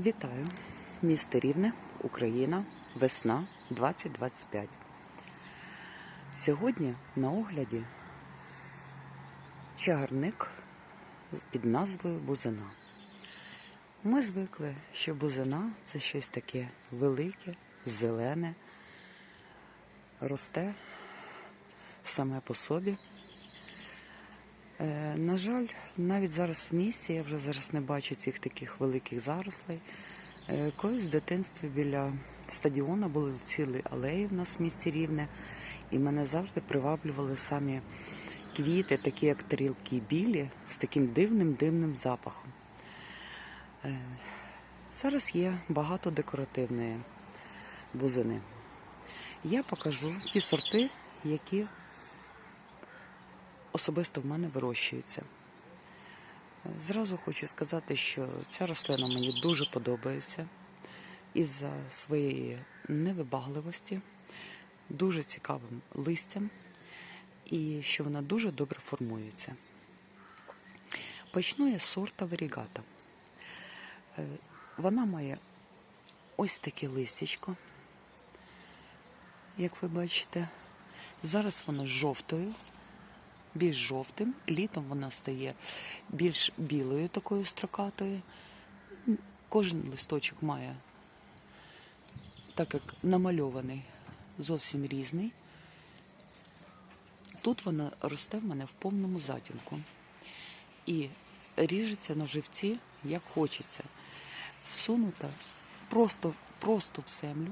Вітаю! Місто Рівне, Україна, весна 2025. Сьогодні на огляді чарник під назвою Бузина. Ми звикли, що бузина це щось таке велике, зелене, росте саме по собі. Е, На жаль, навіть зараз в місті я вже зараз не бачу цих таких великих зарослей. Е, Колись в дитинстві біля стадіону були цілі алеї в нас в місті Рівне, і мене завжди приваблювали самі квіти, такі як тарілки білі, з таким дивним дивним запахом. Е, Зараз є багато декоративної бузини. Я покажу ті сорти, які особисто в мене вирощуються. Зразу хочу сказати, що ця рослина мені дуже подобається із-за своєї невибагливості, дуже цікавим листям і що вона дуже добре формується. Почну я з сорта варігата. Е, Вона має ось таке листячко, як ви бачите. Зараз воно з жовтою, більш жовтим. Літом вона стає більш білою, такою строкатою. Кожен листочок має, так як намальований, зовсім різний. Тут вона росте в мене в повному затінку. І ріжеться на живці, як хочеться. Всунута просто, просто в землю.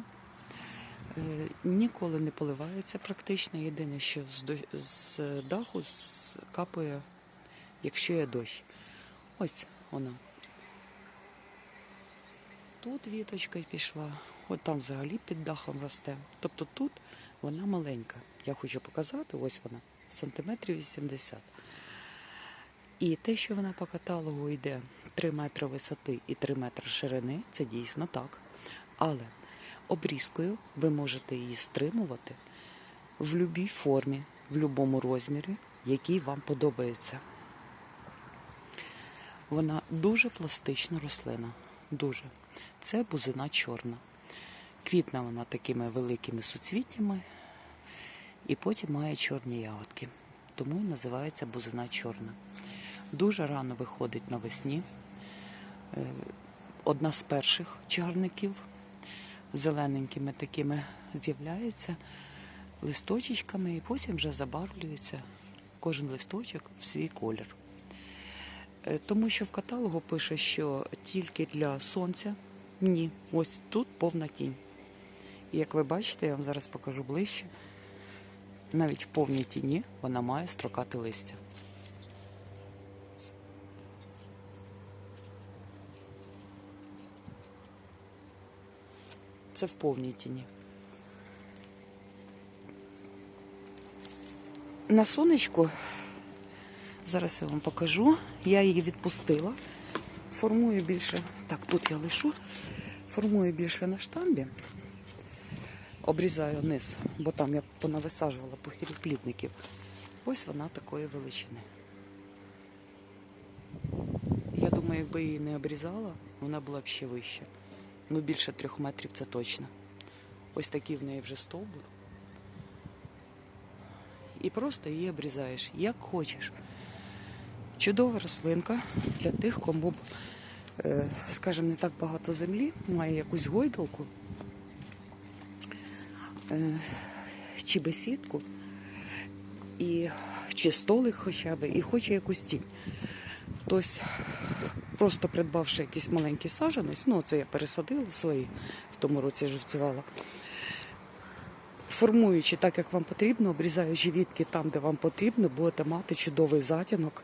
Е, Ніколи не поливається практично. Єдине, що з, даху капає, якщо є дощ. Ось вона. Тут віточка пішла, от там взагалі під дахом росте. Тобто тут вона маленька. Я хочу показати, ось вона, сантиметрів 80. І те, що вона по каталогу йде 3 метри висоти і 3 метри ширини, це дійсно так. Але обрізкою ви можете її стримувати в будь-якій формі, в будь-якому розмірі, який вам подобається. Вона дуже пластична рослина. Дуже. Це бузина чорна. Квітне вона такими великими суцвіттями і потім має чорні ягодки. Тому і називається бузина чорна. Дуже рано виходить навесні. Е, Одна з перших чарників зелененькими такими з'являється листочечками і потім вже забарвлюється кожен листочок в свій колір. Е, Тому що в каталогу пише, що тільки для сонця. Ні, ось тут повна тінь. І як ви бачите, я вам зараз покажу ближче. Навіть в повній тіні вона має строкати листя. Це в повній тіні. На сонечку, зараз я вам покажу, я її відпустила. Формую більше, так, тут я лишу, формую більше на штамбі, обрізаю низ, бо там я понависаджувала похиліплідників. Ось вона такої величини. Я думаю, якби її не обрізала, вона була б ще вища. Ну, більше трьох метрів це точно. Ось такий в неї вже стовбур. І просто її обрізаєш, як хочеш. Чудова рослинка для тих, кому, е, скажімо, не так багато землі, має якусь гойдалку е, чи бесідку, і, чи столик хоча б, і хоче якусь тінь. Хтось, просто придбавши якийсь маленький саженець, ну це я пересадила свої, в тому році живцювала. Формуючи так, як вам потрібно, обрізаючи вітки там, де вам потрібно, будете мати чудовий затінок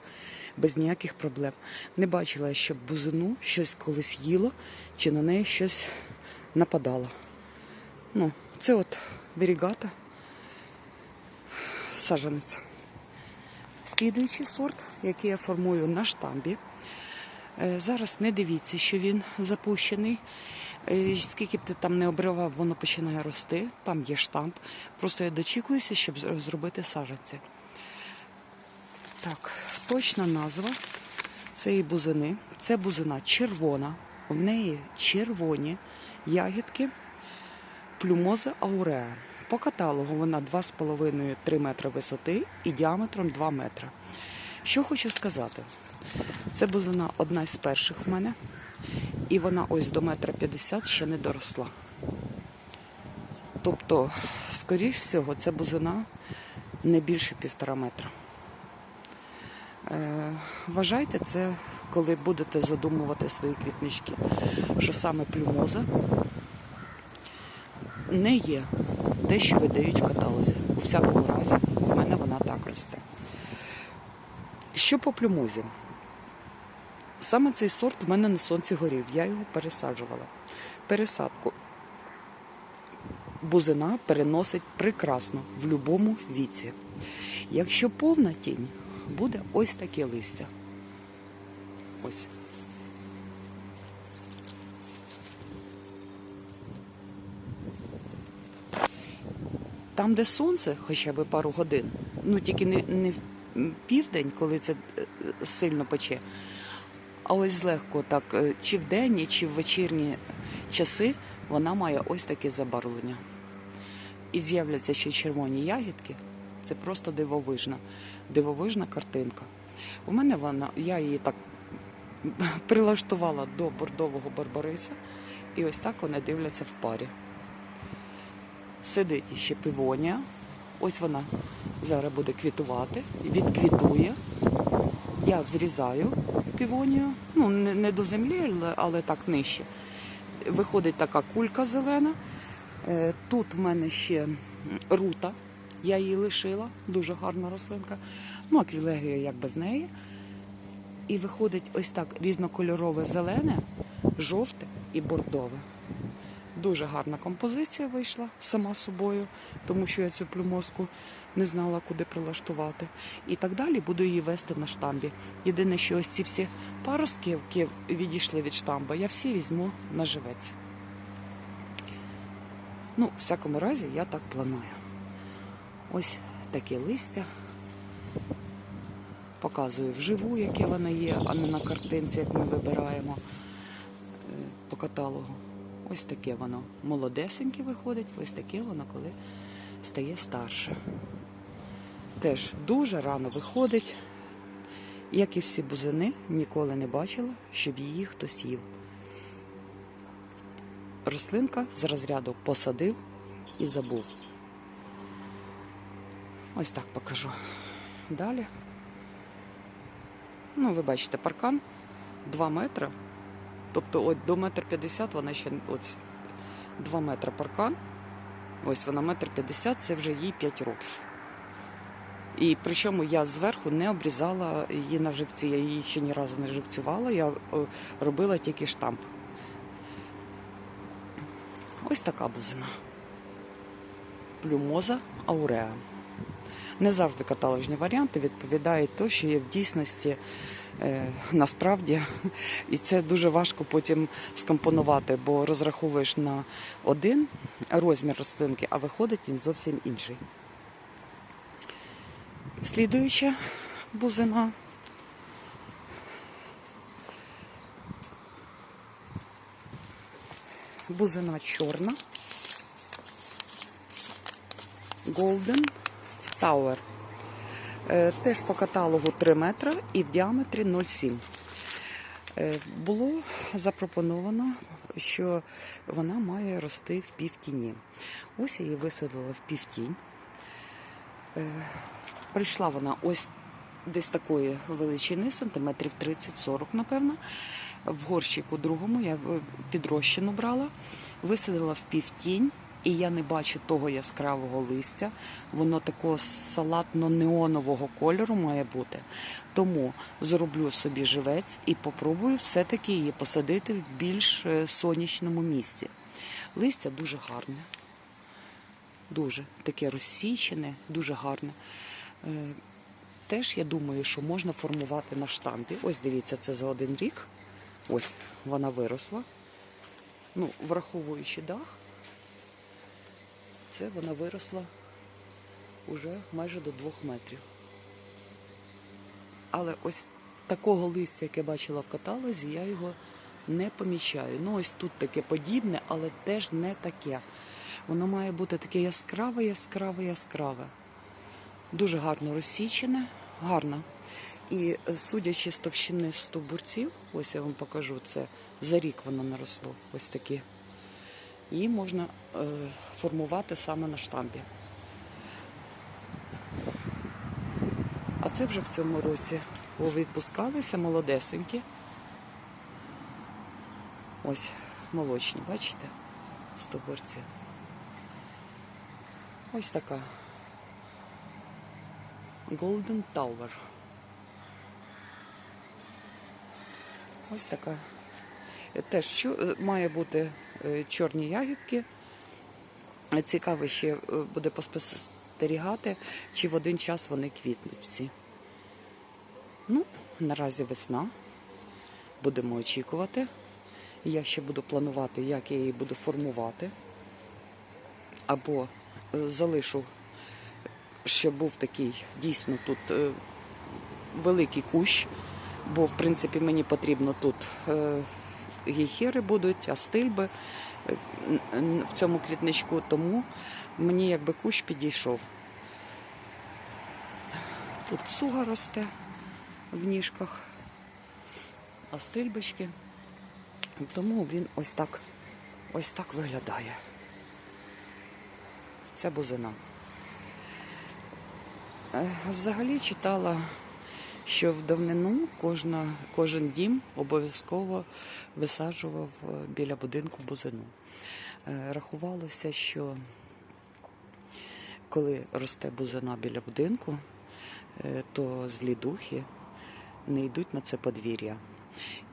без ніяких проблем. Не бачила, щоб бузину щось колись їло, чи на неї щось нападало. Ну, це от вірігата, саженець. Слідуючий сорт, який я формую на штамбі. Е, Зараз не дивіться, що він запущений. Е, Скільки б ти там не обривав, воно починає рости. Там є штамп. Просто я дочікуюся, щоб зробити саженці. Так, точна назва цієї бузини. Це бузина червона. В неї червоні ягідки плюмоза ауреа. По каталогу вона 2,5-3 метри висоти і діаметром 2 метри. Що хочу сказати, це бузина одна з перших в мене, і вона ось до метра 50 ще не доросла. Тобто, скоріш всього, це бузина не більше півтора метра. Е, вважайте це, коли будете задумувати свої квітнички, що саме плюмоза не є те, що видають в каталозі. У всякому разі, в мене вона так росте. Що по плюмозі? Саме цей сорт в мене на сонці горів, я його пересаджувала. Пересадку бузина переносить прекрасно в будь-якому віці. Якщо повна тінь, буде ось таке листя. Ось. Там, де сонце, хоча б пару годин, ну тільки не, не південь, коли це е, сильно пече, а ось злегко так, е, чи в денні, чи в вечірні часи вона має ось таке забарвлення. І з'являться ще червоні ягідки. Це просто дивовижна, дивовижна картинка. У мене вона, я її так прилаштувала до бордового барбариса, і ось так вони дивляться в парі. Сидить ще півонія. Ось вона зараз буде квітувати, відквітує. Я зрізаю півонію, ну не, до землі, але, але так нижче. Виходить така кулька зелена. Е, Тут в мене ще рута, я її лишила, дуже гарна рослинка. Ну, аквілегія як без неї. І виходить ось так різнокольорове зелене, жовте і бордове. Дуже гарна композиція вийшла сама собою, тому що я цю плюмозку не знала, куди прилаштувати. І так далі буду її вести на штамбі. Єдине, що ось ці всі паростки, які відійшли від штамба, я всі візьму на живець. Ну, в всякому разі, я так планую. Ось таке листя. Показую вживу, яке воно є, а не на картинці, як ми вибираємо е, по каталогу. Ось таке воно молодесеньке виходить, ось таке воно, коли стає старше. Теж дуже рано виходить. Як і всі бузини, ніколи не бачила, щоб її хтось їв. Рослинка з розряду посадив і забув. Ось так покажу. Далі. Ну, ви бачите, паркан 2 метри. Тобто от до метр п'ятдесят вона ще ось 2 метри паркан. Ось вона метр п'ятдесят, це вже їй 5 років. І причому я зверху не обрізала її на живці, я її ще ні разу не живцювала, я робила тільки штамп. Ось така бузина. Плюмоза ауреа. Не завжди каталожні варіанти відповідають то, що є в дійсності е, насправді. І це дуже важко потім скомпонувати, бо розраховуєш на один розмір рослинки, а виходить він зовсім інший. Слідуюча бузина. Бузина чорна. Golden Tower. Е, Теж по каталогу 3 метри і в діаметрі 0,7. Е, Було запропоновано, що вона має рости в півтіні. Ось я її висадила в півтінь. Е, Прийшла вона ось десь такої величини, сантиметрів 30-40, напевно. В горщику другому я підрощену брала, висадила в півтінь, і я не бачу того яскравого листя. Воно такого салатно-неонового кольору має бути. Тому зроблю собі живець і попробую все-таки її посадити в більш е, сонячному місці. Листя дуже гарне. Дуже таке розсічене, дуже гарне. Е, Теж я думаю, що можна формувати на штампі. Ось дивіться, це за один рік. Ось вона виросла. Ну, враховуючи дах, це вона виросла уже майже до двох метрів. Але ось такого листя, яке бачила в каталозі, я його не помічаю. Ну, ось тут таке подібне, але теж не таке. Воно має бути таке яскраве, яскраве, яскраве. Дуже гарно розсічене, гарно. І е, судячи з товщини стовбурців, ось я вам покажу, це за рік воно наросло. Ось такі. Її можна е, формувати саме на штампі. А це вже в цьому році відпускалися молодесенькі. Ось молочні, бачите? Стовбурці. Ось така. Golden Tower. Ось така. Теж що е, має бути чорні ягідки. Е, Цікаво ще е, буде поспостерігати, чи в один час вони квітнуть всі. Ну, наразі весна. Будемо очікувати. Я ще буду планувати, як я її буду формувати. Або е, залишу, щоб був такий дійсно тут е, великий кущ, бо в принципі мені потрібно тут гейхери будуть, астильби е, в цьому квітничку, тому мені якби кущ підійшов. Тут суга росте в ніжках, астильбочки. Тому він ось так, ось так виглядає. Це бузина. Е, Взагалі читала, що в давнину кожна, кожен дім обов'язково висаджував е, біля будинку бузину. Е, Рахувалося, що коли росте бузина біля будинку, е, то злі духи не йдуть на це подвір'я.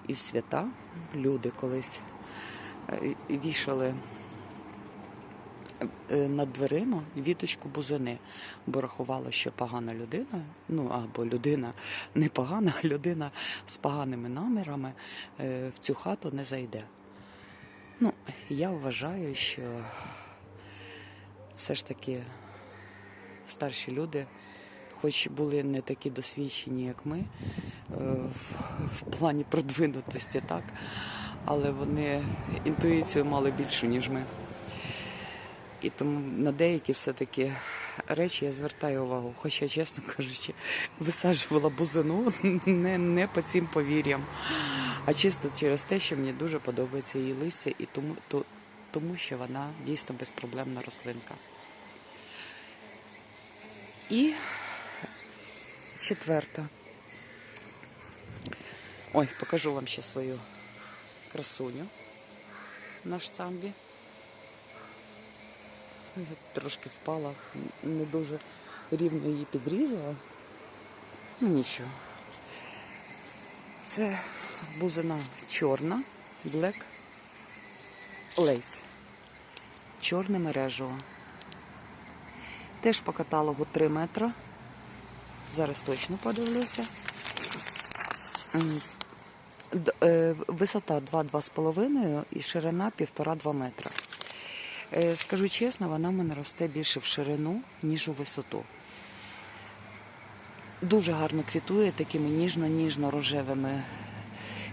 І свята люди колись вішали над дверима віточку бузини, бо рахувало, що погана людина, ну або людина не погана, а людина з поганими намірами е, в цю хату не зайде. Ну, я вважаю, що все ж таки старші люди, хоч були не такі досвідчені, як ми, е, в, в плані продвинутості, так, але вони інтуїцію мали більшу, ніж ми. І тому на деякі все-таки речі я звертаю увагу. Хоча, чесно кажучи, висаджувала бузину не, не по цим повір'ям, а чисто через те, що мені дуже подобається її листя, і тому, то, тому що вона дійсно безпроблемна рослинка. І четверта. Ой, покажу вам ще свою красуню на штамбі. Трошки впала, не дуже рівно її підрізала. Ну нічого. Це бузина чорна, Black Lace. Чорне мережево. Теж по каталогу 3 метри. Зараз точно подивлюся. Е, Висота 2-2,5 і ширина 1,5-2 метра. Е, Скажу чесно, вона в мене росте більше в ширину, ніж у висоту. Дуже гарно квітує такими ніжно-ніжно-рожевими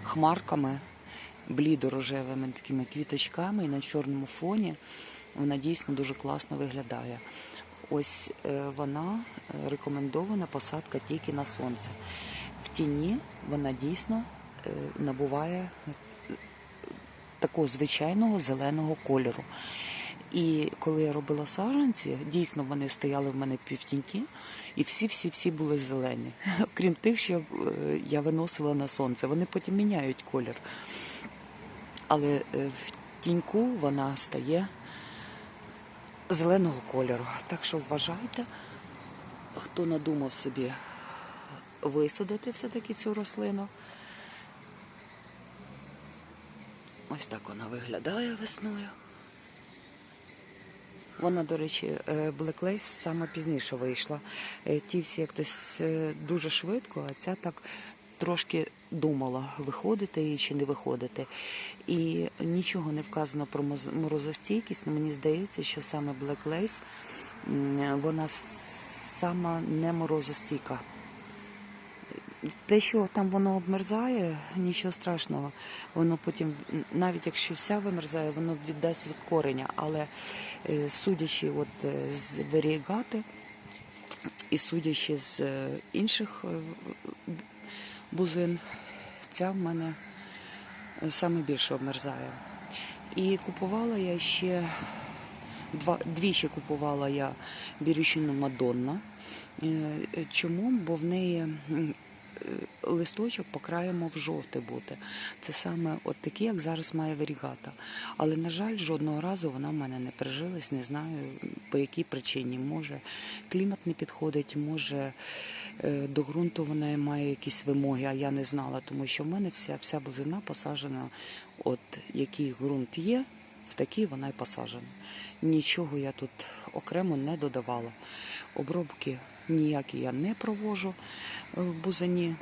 хмарками, блідо-рожевими такими квіточками і на чорному фоні. Вона дійсно дуже класно виглядає. Ось е, вона е, рекомендована посадка тільки на сонце. В тіні вона дійсно набуває такого звичайного зеленого кольору. І коли я робила саджанці, дійсно вони стояли в мене півтіньки, і всі-всі-всі були зелені. Крім тих, що е, я виносила на сонце. Вони потім міняють колір. Але е, в тіньку вона стає зеленого кольору. Так що вважайте, хто надумав собі висадити все-таки цю рослину. Ось так вона виглядає весною. Вона, до речі, е, Black Lace саме пізніше вийшла. Е, Ті всі якось е, дуже швидко, а ця так трошки думала, виходити її чи не виходити. І нічого не вказано про морозостійкість, але мені здається, що саме Black Lace, вона сама не морозостійка. Те, що там воно обмерзає, нічого страшного. Воно потім, навіть якщо вся вимерзає, воно віддасть від кореня. Але е, судячи от е, з варігати і судячи з е, інших бузин, ця в мене саме більше обмерзає. І купувала я ще два, двічі купувала я бірючину Мадонна. Чому? Бо в неї листочок по краю мов жовтий бути. Це саме от такий, як зараз має варігата. Але, на жаль, жодного разу вона в мене не прижилась, не знаю по якій причині. Може, клімат не підходить, може е, до ґрунту вона має якісь вимоги, а я не знала, тому що в мене вся, вся бузина посаджена, от який ґрунт є, в такий вона й посаджена. Нічого я тут окремо не додавала. Обробки ніякі я не провожу е, в бузині.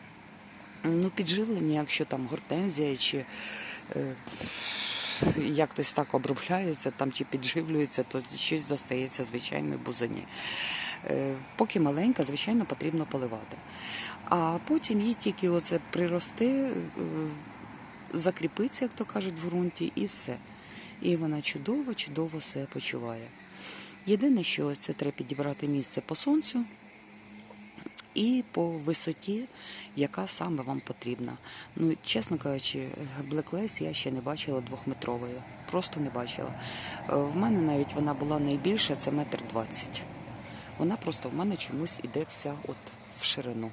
Ну, підживлення, якщо там гортензія чи е, як хтось так обробляється там чи підживлюється, то щось зостається звичайно в бузині. Е, Поки маленька, звичайно, потрібно поливати. А потім їй тільки оце прирости, е, закріпиться, як то кажуть, в ґрунті, і все. І вона чудово, чудово себе почуває. Єдине, що ось це треба підібрати місце по сонцю і по висоті, яка саме вам потрібна. Ну, чесно кажучи, блеклес я ще не бачила двохметрової. Просто не бачила. Е, В мене навіть вона була найбільша, це метр двадцять. Вона просто в мене чомусь іде вся от в ширину.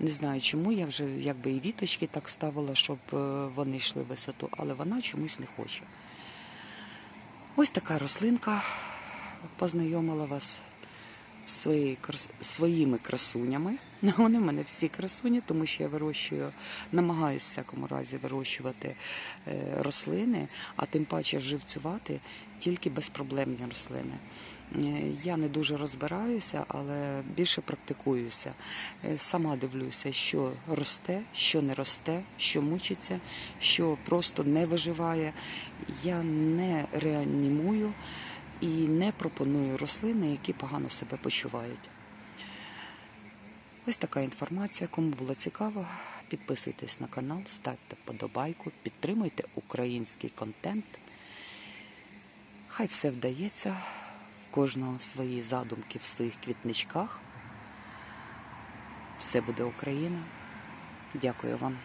Не знаю чому, я вже якби і віточки так ставила, щоб е, вони йшли в висоту, але вона чомусь не хоче. Ось така рослинка познайомила вас крас- своїми красунями. Вони в мене всі красуні, тому що я вирощую, намагаюся в всякому разі вирощувати е, рослини, а тим паче живцювати тільки безпроблемні рослини. Е, Я не дуже розбираюся, але більше практикуюся. Е, Сама дивлюся, що росте, що не росте, що мучиться, що просто не виживає. Я не реанімую і не пропоную рослини, які погано себе почувають. Ось така інформація. Кому було цікаво, підписуйтесь на канал, ставте подобайку, підтримуйте український контент. Хай все вдається, в кожного свої задумки в своїх квітничках. Все буде Україна. Дякую вам.